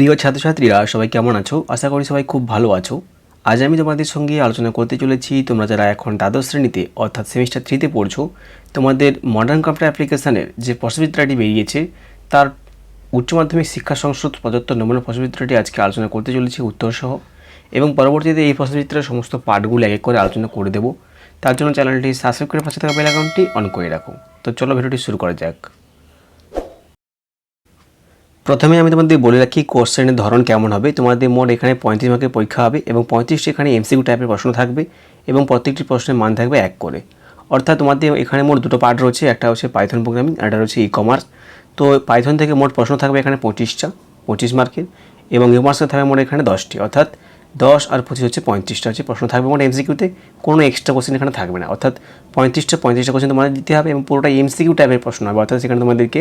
প্রিয় ছাত্রছাত্রীরা, সবাই কেমন আছো? আশা করি সবাই খুব ভালো আছো। আজ আমি তোমাদের সঙ্গে আলোচনা করতে চলেছি, তোমরা যারা এখন দ্বাদশ শ্রেণীতে অর্থাৎ সেমিস্টার থ্রিতে পড়ছো, তোমাদের মডার্ন কম্পিউটার অ্যাপ্লিকেশানের যে প্রশ্নবিদ্যাটি বেরিয়েছে, তার উচ্চ মাধ্যমিক শিক্ষা সংসদ প্রদত্ত নমুনা প্রশ্নবিদ্যাটি আজকে আলোচনা করতে চলেছি উত্তরসহ। এবং পরবর্তীতে এই প্রশ্নবিদ্যার সমস্ত পাঠগুলো এক এক করে আলোচনা করে দেবো। তার জন্য চ্যানেলটি সাবস্ক্রাইব করে পাশে থাকা বেল অ্যাকাউন্টটি অন করে রাখো। তো চলো ভিডিওটি শুরু করা যাক। প্রথমে আমি তোমাদের বলে রাখি কোশ্চেনের ধরন কেমন হবে, তোমাদের মোট এখানে পঁয়ত্রিশ মার্কের পরীক্ষা হবে এবং পঁয়ত্রিশটি এখানে এমসিকিউ টাইপের প্রশ্ন থাকবে এবং প্রত্যেকটি প্রশ্নের মান থাকবে এক করে। অর্থাৎ তোমাদের এখানে মোট দুটো পার্ট রয়েছে, একটা হচ্ছে পাইথন প্রোগ্রামিং আর একটা হচ্ছে ই কমার্স তো পাইথন থেকে মোট প্রশ্ন থাকবে এখানে পঁচিশটা, পঁচিশ মার্কের এবং ই কমার্সে থাকবে মোট এখানে দশটি। অর্থাৎ দশ আর পঁচিশ হচ্ছে পঁয়ত্রিশটা। হচ্ছে প্রশ্ন থাকবে মোট এমসিকিউতে কোনো এক্সট্রা কোশ্চেন এখানে থাকবে না। অর্থাৎ পঁয়ত্রিশটা পঁয়ত্রিশটা কোশ্চেন তোমাদের দিতে হবে এবং পুরোটা এমসিকিউ টাইপের প্রশ্ন হবে। অর্থাৎ সেখানে তোমাদেরকে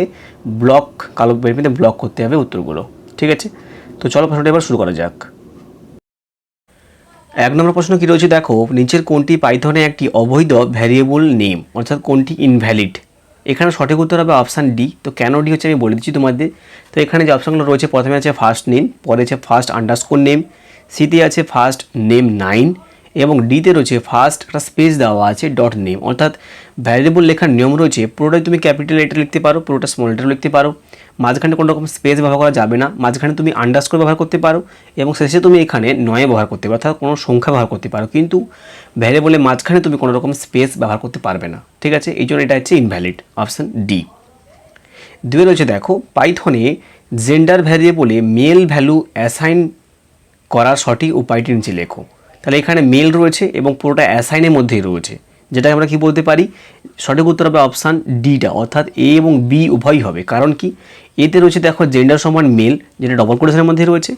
ব্লক কালো বেরপিতে ব্লক করতে হবে উত্তরগুলো। ঠিক আছে? তো চলো প্রশ্নটা এবার শুরু করা যাক। এক নম্বর প্রশ্ন কী রয়েছে দেখো, নিচের কোনটি পাইথনে একটি অবৈধ ভ্যারিয়েবল নেম অর্থাৎ কোনটি ইনভ্যালিড এখানে সঠিক উত্তর হবে অপশান ডি তো কেন ডি হচ্ছে আমি বলে দিচ্ছি তোমাদের। তো এখানে যে অপশানগুলো রয়েছে, প্রথমে আছে ফার্স্ট নেম পরে আছে ফার্স্ট আন্ডারস্কোর নেম সিতে আছে ফার্স্ট নেম নাইন এবং ডিতে রয়েছে ফার্স্ট একটা স্পেস দেওয়া আছে ডট নেম অর্থাৎ ভ্যারিয়েবল লেখার নিয়ম রয়েছে, পুরোটাই তুমি ক্যাপিটাল লেটার লিখতে পারো, পুরোটা স্মল লেটার লিখতে পারো। মাঝখানে কোনো রকম স্পেস ব্যবহার করা যাবে না, মাঝখানে তুমি আন্ডারস্কোর ব্যবহার করতে পারো এবং শেষে তুমি এখানে নয় ব্যবহার করতে পারো, অর্থাৎ কোনো সংখ্যা ব্যবহার করতে পারো। কিন্তু ভ্যারিয়েবলের মাঝখানে তুমি কোনো রকম স্পেস ব্যবহার করতে পারবে না, ঠিক আছে? এই জন্য এটা হচ্ছে ইনভ্যালিড অপশান ডি দুয়ে রয়েছে দেখো পাইথনে জেন্ডার ভ্যারিয়েবলে মেল ভ্যালু অ্যাসাইন করার সঠিক উপায়টি নিচে লেখো। তাহলে এখানে মেল রয়েছে এবং পুরোটা অ্যাসাইনের মধ্যেই রয়েছে। যেটা আমরা কি বলতে পারি? সঠিক উত্তর হবে অপশান ডিটা অর্থাৎ এ এবং বি উভয়ই হবে। কারণ কি? এতে রয়েছে দেখো জেন্ডার সমান মেল যেটা ডবল কোটেশনের মধ্যে রয়েছে,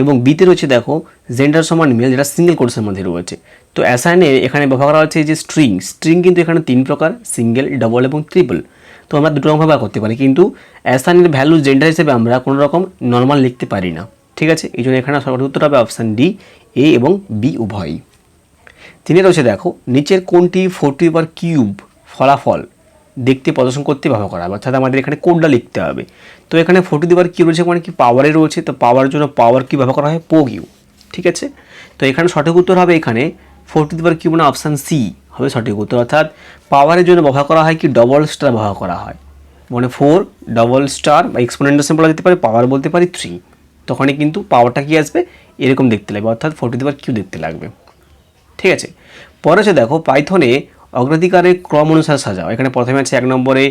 এবং বিতে রয়েছে দেখো জেন্ডার সমান মেল যেটা সিঙ্গেল কোটেশনের মধ্যে রয়েছে। তো অ্যাসাইনে এখানে ব্যবহার করা হচ্ছে যে স্ট্রিং স্ট্রিং কিন্তু এখানে তিন প্রকার সিঙ্গেল ডবল এবং ট্রিপল তো আমরা দুটো রকম ব্যবহার করতে পারি। কিন্তু অ্যাসাইনের ভ্যালু জেন্ডার হিসেবে আমরা কোনো রকম নর্মাল লিখতে পারি না। ঠিক আছে? এই জন্য এখানে সঠিক উত্তর হবে অপশান ডি এ এবং বি উভয়ই। তিনি রয়েছে দেখো, নিচের কোনটি ফোরটি পার কিউব ফলাফল দেখতে প্রদর্শন করতে ব্যবহার করা হবে? অর্থাৎ আমাদের এখানে কোডটা লিখতে হবে? তো এখানে ফোরটি দিবার কিউ রয়েছে মানে কি? পাওয়ারে রয়েছে, তো পাওয়ার জন্য পাওয়ার কি ব্যবহার করা হয়? পো কিউ ঠিক আছে? তো এখানে সঠিক উত্তর হবে এখানে ফোরটি দিবার কিউ মানে অপশান সি হবে সঠিক উত্তর। অর্থাৎ পাওয়ারের জন্য ব্যবহার করা হয় কি? ডবল স্টার ব্যবহার করা হয়। মানে ফোর ডবল স্টার বা এক্সপোনেন্টেশন বলা যেতে পারে পাওয়ার বলতে পারি থ্রি তখনই কিন্তু পাওয়ারটা কি আসবে? এরকম দেখতে লাগবে। অর্থাৎ ফোরটি দিবার কিউ দেখতে লাগবে। ঠিক আছে? পরে হচ্ছে দেখো পাইথনে অগ্রাধিকারের ক্রম অনুসারে সাজাও। এখানে প্রথমে আছে এক নম্বরে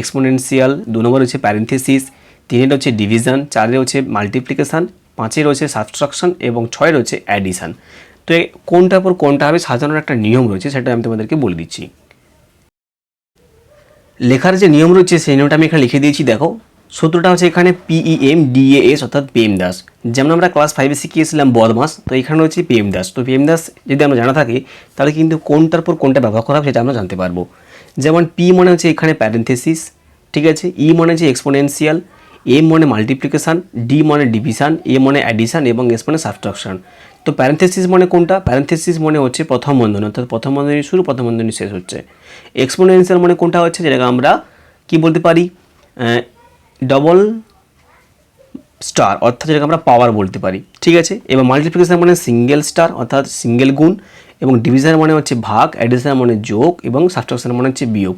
এক্সপোনেনশিয়াল দু নম্বরে হচ্ছে প্যারেন্থেসিস তিনের হচ্ছে ডিভিশন চারে হচ্ছে মাল্টিপ্লিকেশান পাঁচের রয়েছে সাবস্ট্রাকশন এবং ছয় রয়েছে অ্যাডিশান তো কোনটার পর কোনটা হবে সাজানোর একটা নিয়ম রয়েছে, সেটা আমি তোমাদেরকে বলে দিচ্ছি। লেখার যে নিয়ম রয়েছে, সেই নিয়মটা আমি এখানে লিখে দিয়েছি, দেখো। সূত্রটা হচ্ছে এখানে পিইএম ডিএএস অর্থাৎ পেম দাস। যেমন আমরা ক্লাস ফাইভে শিখিয়েছিলাম বদমাস, তো এখানে রয়েছে পিএম দাস। তো পিএম দাস যদি আমরা জানা থাকি, তাহলে কিন্তু কোনটার পর কোনটা ব্যবহার করা হবে সেটা আমরা জানতে পারব। যেমন পি মনে হচ্ছে এখানে প্যারেন্থেসিস ঠিক আছে? ই মনে হচ্ছে এক্সপোনেনশিয়াল এম মনে মাল্টিপ্লিকেশান ডি মনে ডিভিশন এ মনে অ্যাডিশান এবং এস মনে সাবস্ট্রাকশন তো প্যারেন্থেসিস মনে কোনটা? প্যারেন্থেসিস মনে হচ্ছে প্রথম বন্ধনী, অর্থাৎ প্রথম বন্ধনী শুরু, প্রথম বন্ধনী শেষ হচ্ছে। এক্সপোনেন্সিয়াল মনে কোনটা হচ্ছে? যেটাকে আমরা কি বলতে পারি? ডবল স্টার অর্থাৎ যেটাকে আমরা পাওয়ার বলতে পারি, ঠিক আছে? এবার মাল্টিপ্লিকেশন মানে সিঙ্গেল স্টার অর্থাৎ সিঙ্গেল গুণ, এবং ডিভিশন মানে হচ্ছে ভাগ অ্যাডিশন মানে যোগ, এবং সাবস্ট্রাকশন মানে হচ্ছে বিয়োগ।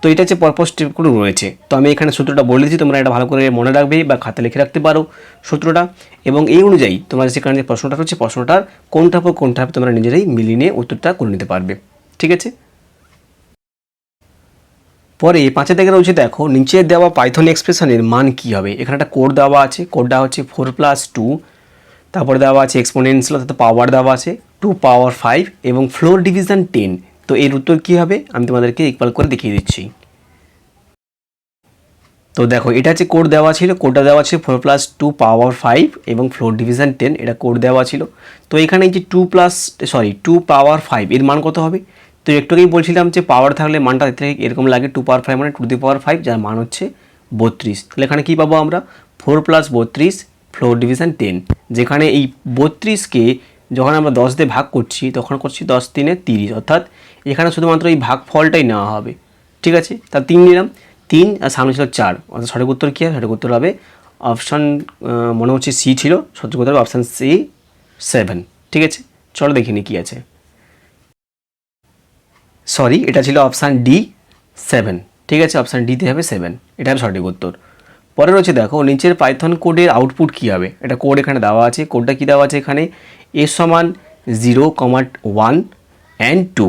তো এটা হচ্ছে পরপর স্টেপগুলো রয়েছে। তো আমি এখানে সূত্রটা বলে দিচ্ছি তোমরা এটা ভালো করে মনে রাখবে বা খাতা লিখে রাখতে পারো সূত্রটা। এবং এই অনুযায়ী তোমরা সেখানে যে প্রশ্নটা হচ্ছে প্রশ্নটার কোনটা পর কোনটা তোমরা নিজেরাই মিলিয়ে উত্তরটা করে নিতে পারবে, ঠিক আছে? পরে পাঁচে থেকে রয়েছে, দেখো, নিচে দেওয়া পাইথন এক্সপ্রেশনের মান কী হবে? এখানে একটা কোড দেওয়া আছে কোডটা হচ্ছে ফোর প্লাস টু তারপরে দেওয়া আছে এক্সপোনেন্সিয়াল অর্থাৎ পাওয়ার দেওয়া আছে টু পাওয়ার ফাইভ এবং ফ্লোর ডিভিশন টেন তো এর উত্তর কী হবে? আমি তোমাদেরকে ইকুয়াল করে দেখিয়ে দিচ্ছি। তো দেখো, এটা হচ্ছে কোড দেওয়া ছিল কোডটা দেওয়া ছিল four plus two power five এবং ফ্লোর ডিভিশন টেন এটা কোড দেওয়া ছিল। তো এখানে যে two plus sorry two power five এর মান কত হবে? তো একটু আগেই বলছিলাম যে পাওয়ার থাকলে মানটা দেখতে এরকম লাগে টু পাওয়ার ফাইভ মানে টু দি পাওয়ার ফাইভ যার মান হচ্ছে বত্রিশ। তাহলে এখানে কী পাবো আমরা? ফোর প্লাস বত্রিশ ফ্লোর ডিভিশন টেন যেখানে এই বত্রিশকে যখন আমরা দশ দিয়ে ভাগ করছি, তখন করছি দশ তিনে তিরিশ। অর্থাৎ এখানে শুধুমাত্র এই ভাগ ফলটাই নেওয়া হবে। ঠিক আছে? তা তিন নিলাম। তিন আর সামনে ছিল চার। অর্থাৎ সঠিক উত্তর কী হবে সঠিক উত্তর হবে অপশান মনে হচ্ছে সি ছিল। সঠিক উত্তর হবে অপশান সি সেভেন ঠিক আছে? চলো দেখিনি কী আছে। সরি, এটা ছিল অপশান ডি সেভেন ঠিক আছে অপশান ডিতে হবে সেভেন এটা হবে সঠিক উত্তর। পরে রয়েছে দেখো, নিচের পাইথন কোডের আউটপুট কী হবে? এটা কোড এখানে দেওয়া আছে। কোডটা কী দেওয়া আছে এখানে? এস সমান জিরো কমাট ওয়ান অ্যান্ড টু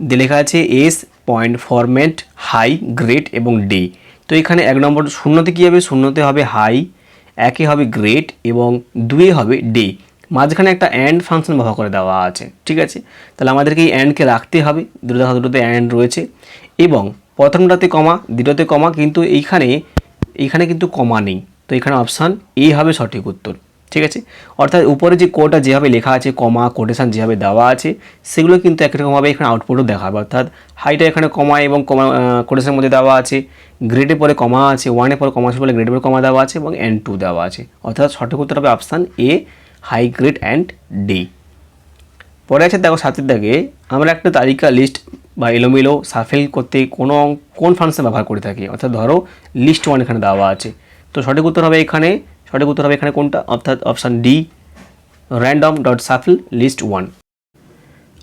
দিয়ে লেখা আছে S point format high great এবং ডে তো এখানে এক নম্বর, শূন্যতে কী হবে? শূন্যতে হবে হাই একে হবে গ্রেট এবং দুয়ে হবে ডে মাঝখানে একটা অ্যান্ড ফাংশন ব্যবহার করে দেওয়া আছে, ঠিক আছে? তাহলে আমাদেরকে এই অ্যান্ডকে রাখতে হবে, দুটো দুটোতে অ্যান্ড রয়েছে, এবং প্রথমটাতে কমা, দ্বিতীয়তে কমা, কিন্তু এইখানে এইখানে কিন্তু কমা নেই। তো এখানে অপশান এ হবে সঠিক উত্তর, ঠিক আছে? অর্থাৎ উপরে যে কোডটা যেভাবে লেখা আছে, কমা কোটেশান যেভাবে দেওয়া আছে, সেগুলো কিন্তু একরকমভাবে এখানে আউটপুটও দেখাবে। অর্থাৎ হাইটা এখানে কমা এবং কমা কোটেশনের মধ্যে দেওয়া আছে গ্রেডের পরে কমা আছে ওয়ানের পরে কমা আছে বলে গ্রেডের পরে কমা দেওয়া আছে এবং এন টু দেওয়া আছে। অর্থাৎ সঠিক উত্তর হবে option A high grade and D পরে আছে দেখো সাতের দাগে, আমরা একটা তালিকা লিস্ট বা এলোমেলো সাফেল করতে কোনো কোন ফাংশন ব্যবহার করে থাকি? অর্থাৎ ধরো লিস্ট ওয়ান এখানে দেওয়া আছে। তো সঠিক উত্তর হবে এখানে, সঠিক উত্তর হবে এখানে কোনটা? অর্থাৎ option D random dot shuffle list one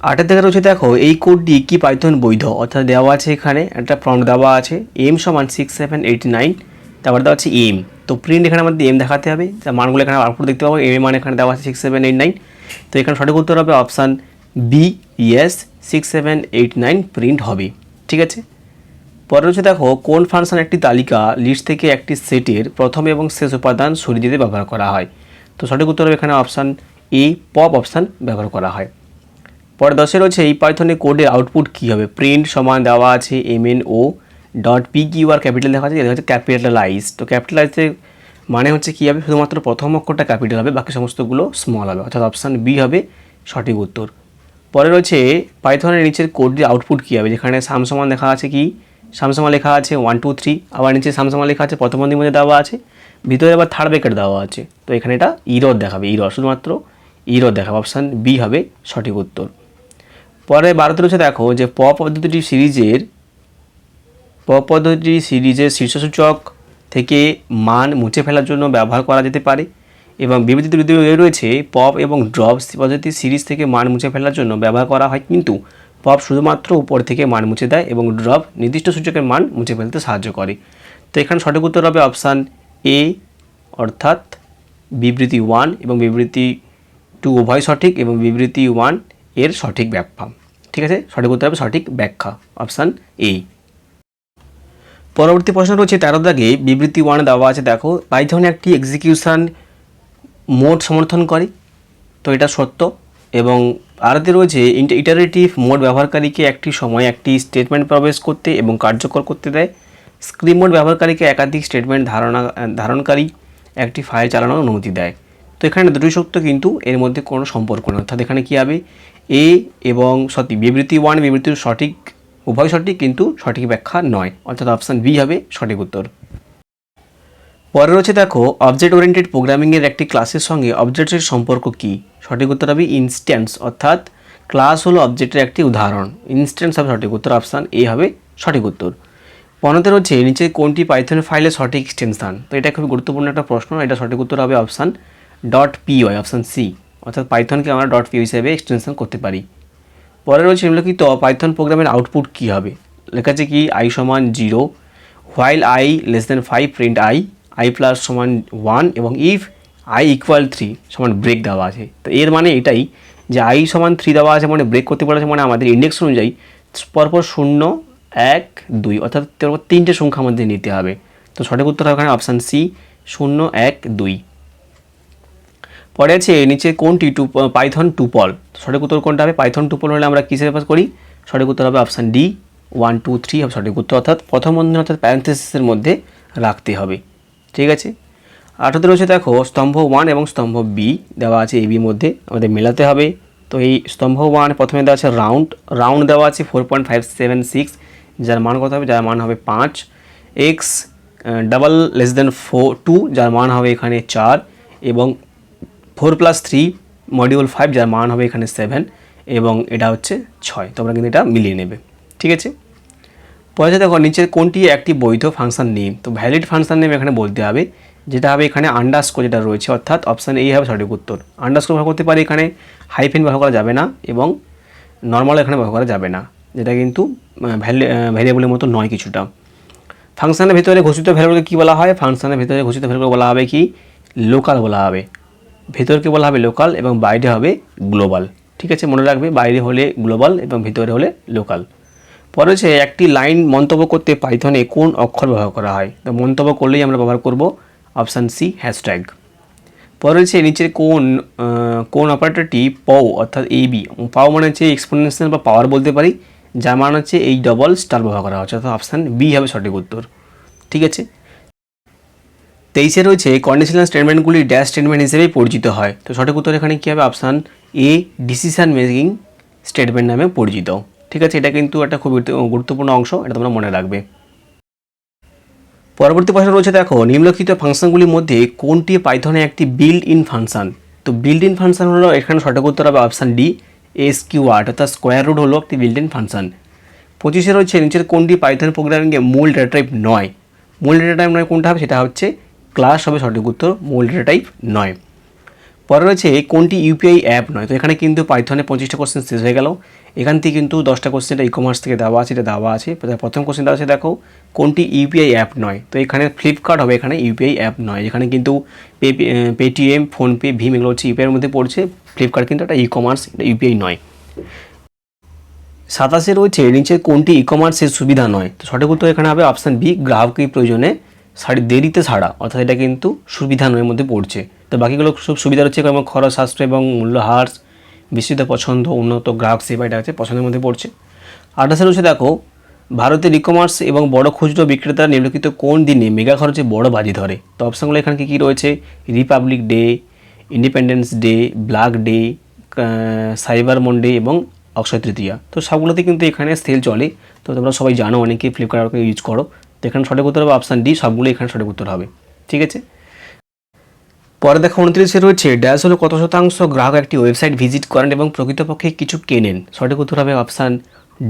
আটের থেকে রয়েছে দেখো, এই কোডটি কি পাইথন বৈধ? অর্থাৎ দেওয়া আছে এখানে, একটা প্রম্পট দেওয়া আছে এম সমান সিক্স সেভেন এইট নাইন তারপর দেওয়া আছে এম তো প্রিন্ট এখানে আমাদের এম দেখাতে হবে। তার মানগুলো এখানে আউটপুট দেখতে পাবো। এম মান এখানে দেওয়া আছে সিক্স সেভেন এইট নাইন তো এখানে সঠিক উত্তর হবে option B yes six seven eight nine print হবে। ঠিক আছে? পরে রয়েছে দেখো, কোন ফাংশন একটি তালিকা লিস্ট থেকে একটি সেটের প্রথম এবং শেষ উপাদান সরিয়ে দিতে ব্যবহার করা হয়? তো সঠিক উত্তর হবে এখানে অপশান এ পপ অপশান ব্যবহার করা হয়। পরে দশে রয়েছে এই পাইথনে কোডের আউটপুট কী হবে? প্রিন্ট সমান দেওয়া আছে M N O dot P Q R capital দেখা যাচ্ছে হচ্ছে ক্যাপিটালাইজ তো ক্যাপিটালাইজের মানে হচ্ছে কী হবে? শুধুমাত্র প্রথম অক্ষরটা ক্যাপিটাল হবে, বাকি সমস্তগুলো স্মল হবে। অর্থাৎ অপশান বি হবে সঠিক উত্তর। পরে রয়েছে পাইথনের নিচের কোডটির আউটপুট কী হবে? যেখানে সামসমান দেখা আছে কি? সামসমা লেখা আছে ওয়ান টু থ্রি আবার নিচে সামসমা লেখা আছে, প্রথম বন্ধীর মধ্যে দেওয়া আছে, ভিতরে আবার থার্ড ব্রেকেট দেওয়া আছে। তো এখানে এটা ইরর দেখাবে ইরর শুধুমাত্র ইরর দেখাবে অপশান বি হবে সঠিক উত্তর। পরে বারোতে রয়েছে দেখো যে প পদ্ধতিটি সিরিজের প পদ্ধতি সিরিজের শীর্ষসূচক থেকে মান মুছে ফেলার জন্য ব্যবহার করা যেতে পারে এবং বিবৃতি যদি রয়েছে, পপ এবং ড্রপ পদ্ধতি সিরিজ থেকে মান মুছে ফেলার জন্য ব্যবহার করা হয়, কিন্তু পপ শুধুমাত্র উপর থেকে মান মুছে দেয় এবং ড্রপ নির্দিষ্ট সূচকের মান মুছে ফেলতে সাহায্য করে। তো এখানে সঠিক উত্তর হবে অপশান এ, অর্থাৎ বিবৃতি ওয়ান এবং বিবৃতি টু উভয় সঠিক এবং বিবৃতি ওয়ানের সঠিক ব্যাখ্যা। ঠিক আছে? সঠিক উত্তর হবে সঠিক ব্যাখ্যা, অপশান এ। পরবর্তী প্রশ্ন রয়েছে, তেরো দাগে বিবৃতি ওয়ান দেওয়া আছে, দেখো পাইথন একটি এক্সিকিউশন মোড সমর্থন করে, তো এটা সত্য। এবং আরতে রয়েছে ইটারেটিভ মোড ব্যবহারকারীকে একটি সময় একটি স্টেটমেন্ট প্রবেশ করতে এবং কার্যকর করতে দেয়। স্ক্রিন মোড ব্যবহারকারীকে একাধিক স্টেটমেন্ট ধারণা, ধারণকারী একটি ফাইল চালানোর অনুমতি দেয়। তো এখানে দুটোই সত্য, কিন্তু এর মধ্যে কোনো সম্পর্ক নেই। অর্থাৎ এখানে কী হবে? এ এবং, সত্যি, বিবৃতি ওয়ান বিবৃতির সঠিক উভয় সঠিক কিন্তু সঠিক ব্যাখ্যা নয়, অর্থাৎ অপশান বি হবে সঠিক উত্তর। পরে রয়েছে দেখো অবজেক্ট ওরিয়েন্টেড প্রোগ্রামিংয়ের একটি ক্লাসের সঙ্গে অবজেক্টের সম্পর্ক কী? সঠিক উত্তর হবে ইনস্ট্যান্স অর্থাৎ ক্লাস হলো অবজেক্টের একটি উদাহরণ। ইনস্ট্যান্স হবে সঠিক উত্তর অপশান এ হবে সঠিক উত্তর। পনেরোতে রয়েছে, নিচে কোনটি পাইথন ফাইলে সঠিক এক্সটেনশান তো এটা খুবই গুরুত্বপূর্ণ একটা প্রশ্ন, এটা সঠিক উত্তর হবে option dot P Y option C অর্থাৎ পাইথনকে আমরা ডট পিও হিসেবে এক্সটেনশান করতে পারি। পরে রয়েছে নিম্নলিখিত পাইথন প্রোগ্রামের আউটপুট কী হবে? লেখা আছে কি? আই সমান zero while I less than five print I I plus সমান ওয়ান এবং ইফ আই ইকুয়াল থ্রি সমান ব্রেক দেওয়া আছে। তো, এর মানে এটাই যে আই সমান থ্রি দেওয়া আছে মানে ব্রেক করতে পারছে মানে আমাদের ইন্ডেক্স অনুযায়ী পরপর শূন্য, এক, দুই, অর্থাৎ তিনটে সংখ্যা আমাদের নিতে হবে। তো, সঠিক উত্তর হবে অপশান সি শূন্য, এক, দুই। পরে আছে নিচে কোনটি টু পাইথন টুপল সঠিক উত্তর কোনটা হবে? পাইথন টুপল হলে আমরা কিসে পাস করি? সঠিক উত্তর হবে option D one two three হবে সঠিক উত্তর। অর্থাৎ প্রথম বন্ধন অর্থাৎ প্যারেন্থেসিসের মধ্যে রাখতে হবে। ঠিক আছে? আঠাতে রয়েছে দেখো, স্তম্ভ ওয়ান এবং স্তম্ভ বি দেওয়া আছে এ মধ্যে। আমাদের মেলাতে হবে। তো এই স্তম্ভ ওয়ান প্রথমে দেওয়া আছে রাউন্ড রাউন্ড দেওয়া আছে four point five seven six যার মান কত হবে? যার মান হবে পাঁচ। X double less than four two যার মান হবে এখানে চার। এবং four plus three module five যার মান হবে এখানে সেভেন এবং এটা হচ্ছে ছয়। তোমরা কিন্তু এটা মিলিয়ে নেবে। ঠিক আছে? পরে দেখো, নিচের কোনটি একটি বৈধ ফাংশন নেম? তো ভ্যালিড ফাংশন নেম এখানে বলতে হবে, যেটা হবে এখানে আন্ডারস্কোর যেটা রয়েছে, অর্থাৎ অপশান এই হবে সঠিক উত্তর। আন্ডারস্কোর ব্যবহার করতে পারি এখানে হাইফেন ব্যবহার করা যাবে না এবং নর্মাল এখানে ব্যবহার করা যাবে না, যেটা কিন্তু ভ্যারিয়েবলের মতো নয় কিছুটা। ফাংশনের ভিতরে ঘোষিত ভ্যারিয়েবলকে কী বলা হয়? ফাংশনের ভিতরে ঘোষিত ভ্যারিয়েবল বলা হবে কি? লোকাল বলা হবে। ভেতরকে বলা হবে লোকাল এবং বাইরে হবে গ্লোবাল ঠিক আছে? মনে রাখবে, বাইরে হলে গ্লোবাল এবং ভিতরে হলে লোকাল পরে হচ্ছে একটি লাইন মন্তব্য করতে পাইথনে কোন অক্ষর ব্যবহার করা হয়? তো মন্তব্য করলেই আমরা ব্যবহার করব অপশান সি হ্যাশট্যাগ পরে হচ্ছে নিচের কোন কোন অপারেটরটি পাও, অর্থাৎ এই বি পাও মানে হচ্ছে এক্সপোনেনশিয়াল বা পাওয়ার বলতে পারি, যার মানে হচ্ছে এই ডবল স্টার ব্যবহার করা হচ্ছে, অর্থাৎ অপশান বি হবে সঠিক উত্তর। ঠিক আছে? তেইশে রয়েছে কন্ডিশনাল স্টেটমেন্টগুলি ড্যাশ স্টেটমেন্ট হিসেবেই পরিচিত হয়। তো সঠিক উত্তর এখানে কী হবে? Option A decision making statement নামে পরিচিত। ঠিক আছে, এটা কিন্তু একটা খুব গুরুত্বপূর্ণ অংশ, এটা তোমরা মনে রাখবে। পরবর্তী প্রশ্ন রয়েছে, দেখো, নিম্নলিখিত ফাংশনগুলির মধ্যে কোনটি পাইথনে একটি বিল্ড ইন ফাংশন তো বিল্ড ইন ফাংশন হলো এখানে সঠিক উত্তর হবে option D S Q art অর্থাৎ স্কোয়ার রুট হলো একটি বিল্ড ইন ফাংশন পঁচিশে রয়েছে, নিচের কোনটি পাইথন প্রোগ্রামিংয়ে মূল ডেটা টাইপ নয়? মূল ডেটা টাইপ নয় কোনটা হবে? সেটা হচ্ছে ক্লাস হবে সঠিক উত্তর মূল ডেটা টাইপ নয়। পরে রয়েছে কোনটি ইউপিআই অ্যাপ নয়। তো এখানে কিন্তু পাইথনে পঁচিশটা কোশ্চেন শেষ হয়ে গেল। এখান থেকে কিন্তু দশটা কোশ্চেনটা ই কমার্স থেকে দেওয়া আছে, এটা দেওয়া আছে। প্রথম কোশ্চেনটা আছে, দেখো, কোনটি ইউপিআই অ্যাপ নয়। তো এখানে ফ্লিপকার্ট হবে, এখানে ইউপিআই অ্যাপ নয়। এখানে কিন্তু পেটিএম ফোনপে ভীম এগুলো হচ্ছে ইউপিআইয়ের মধ্যে পড়ছে। ফ্লিপকার্ট কিন্তু একটা ই কমার্স এটা ইউপিআই নয়। সাতাশে রয়েছে, নিচে কোনটি ই কমার্সের সুবিধা নয়? তো সঠিক উত্তর এখানে হবে অপশান বি গ্রাহকের প্রয়োজনে শাড়ি দেরিতে ছাড়া, অর্থাৎ এটা কিন্তু সুবিধা নয়ের মধ্যে পড়ছে। তো বাকিগুলো সব সুবিধা রয়েছে যেমন খরচ, সাশ্রয় এবং মূল্য বিস্তৃত পছন্দ, উন্নত গ্রাহক সেবা এটা আছে পছন্দের মধ্যে পড়ছে। আঠাশে রয়েছে দেখো, ভারতের ই কমার্স এবং বড় খুচরো বিক্রেতারা নিম্নলিখিত কোন দিনে মেগা খরচে বড় বাজি ধরে? তো অপশানগুলো এখানে কী কী রয়েছে? Republic Day Independence Day Black Day Cyber Monday এবং অক্ষয় তৃতীয়া তো সবগুলোতে কিন্তু এখানে সেল চলে। তো তোমরা সবাই জানো, অনেকে ফ্লিপকার্ট ইউজ করো। তো এখানে সঠিক উত্তর হবে অপশান ডি সবগুলো এখানে সঠিক উত্তর হবে। ঠিক আছে? পরে দেখো উনত্রিশে রয়েছে ড্যাশ হলো কত শতাংশ? গ্রাহক একটি ওয়েবসাইট ভিজিট করেন এবং প্রকৃতপক্ষে কিছু কেনেন। সঠিক উত্তর হবে option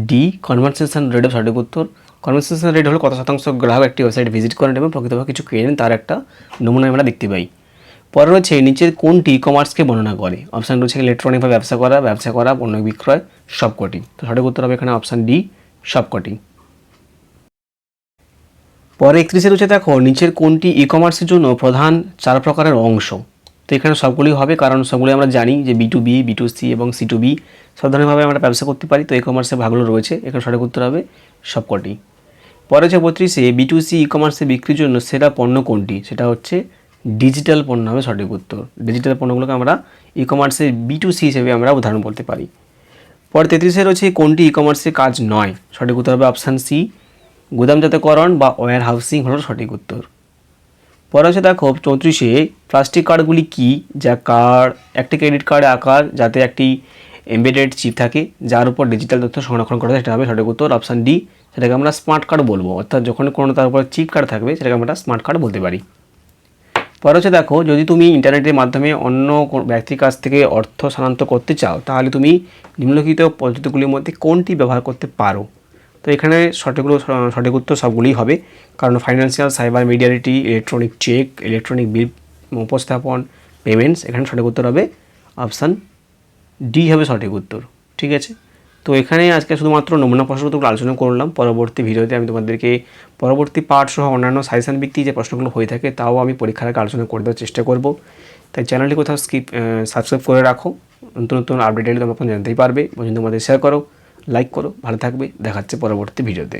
D conversation rate of সঠিক উত্তর। কনভারসেশন রেট হলো কত শতাংশ? গ্রাহক একটি ওয়েবসাইট ভিজিট করেন এবং প্রকৃতপক্ষে কিছু কেনেন, তার একটা নমুনা আমরা দেখতে পাই। পরে রয়েছে, নিচের কোনটি ই কমার্সকে বর্ণনা করে? অপশান রয়েছে ইলেকট্রনিকভাবে ব্যবসা করা ব্যবসা করা, পণ্য বিক্রয়, সবকটি। তো সঠিক উত্তর হবে এখানে অপশান ডি সবকটি। পরে একত্রিশে রয়েছে দেখো, নিচের কোনটি ই কমার্সের জন্য প্রধান চার প্রকারের অংশ। তো এখানে সবগুলি হবে, কারণ সবগুলি আমরা জানি যে B to B B to C এবং সি টু বি সব ধরনেরভাবে আমরা ব্যবসা করতে পারি, তো ই কমার্সের ভাগগুলো রয়েছে। এখানে সঠিক উত্তর হবে সবকটি। পরে হচ্ছে বত্রিশে বি টু সি ই কমার্সে বিক্রির জন্য সেরা পণ্য কোনটি? সেটা হচ্ছে ডিজিটাল পণ্য হবে সঠিক উত্তর। ডিজিটাল পণ্যগুলোকে আমরা ই কমার্সে বি টু সি হিসেবে আমরা উদাহরণ বলতে পারি। পরে তেত্রিশে রয়েছে, কোনটি ই কমার্সের কাজ নয়? সঠিক উত্তর হবে অপশান সি গুদামজাতকরণ বা ওয়্যার হাউসিং হলো সঠিক উত্তর। পরে হচ্ছে দেখো, চৌত্রিশে প্লাস্টিক কার্ডগুলি কি? যা কার্ড একটি ক্রেডিট কার্ডে আকার, যাতে একটি এমবেডেড চিপ থাকে, যার উপর ডিজিটাল তথ্য সংরক্ষণ করা সেটা হবে সঠিক উত্তর অপশান ডি সেটাকে আমরা স্মার্ট কার্ড বলব। অর্থাৎ যখন কোনো তার উপর চিপ কার্ড থাকবে, সেটাকে আমরা স্মার্ট কার্ড বলতে পারি। পরে হচ্ছে দেখো, যদি তুমি ইন্টারনেটের মাধ্যমে অন্য ব্যক্তির কাছ থেকে অর্থ স্থানান্তর করতে চাও, তাহলে তুমি নিম্নলিখিত পদ্ধতিগুলির মধ্যে কোনটি ব্যবহার করতে পারো? তো এখানে সঠিকগুলো, সঠিক উত্তর সবগুলোই হবে। কারণ ফাইন্যান্সিয়াল সাইবার মিডিয়ালিটি ইলেকট্রনিক চেক ইলেকট্রনিক বিল উপস্থাপন পেমেন্টস এখানে সঠিক উত্তর হবে অপশান ডি হবে সঠিক উত্তর, ঠিক আছে? তো এখানে আজকে শুধুমাত্র নমুনা প্রশ্নগুলো আলোচনা করলাম। পরবর্তী ভিডিওতে আমি তোমাদেরকে পরবর্তী পার্ট সহ অন্যান্য সাজেশন ভিত্তিক যে প্রশ্নগুলো হয়ে থাকে, তাও আমি পরীক্ষার আগে আলোচনা করে দেওয়ার চেষ্টা করব। তাই চ্যানেলটি কোথাও স্কিপ সাবস্ক্রাইব করে রাখো। নতুন নতুন আপডেট এলে তোমরা জানতেই পারবে। যদি তোমাদের শেয়ার করো। লাইক করো ভালো থাকবে দেখাচ্ছে পরবর্তী ভিডিওতে।